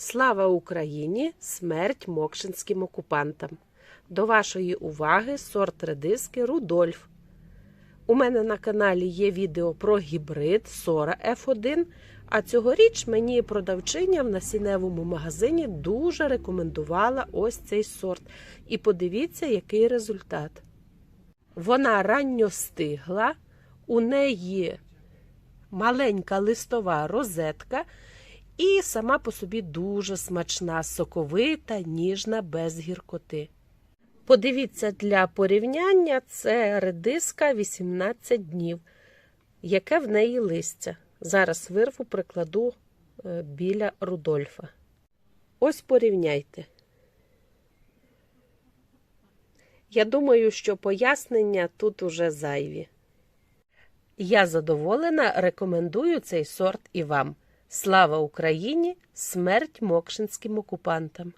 Слава Україні! Смерть мокшинським окупантам! До вашої уваги сорт редиски Рудольф. У мене на каналі є відео про гібрид Сора F1, а цьогоріч мені продавчиня в насінневому магазині дуже рекомендувала ось цей сорт. І подивіться, який результат. Вона ранньо стигла, у неї маленька листова розетка. І сама по собі дуже смачна, соковита, ніжна, без гіркоти. Подивіться для порівняння це редиска 18 днів, яке в неї листя. Зараз вирву прикладу е, біля Рудольфа. Ось порівняйте. Я думаю, що пояснення тут уже зайві. Я задоволена, рекомендую цей сорт і вам. Слава Україні! Смерть мокшинським окупантам!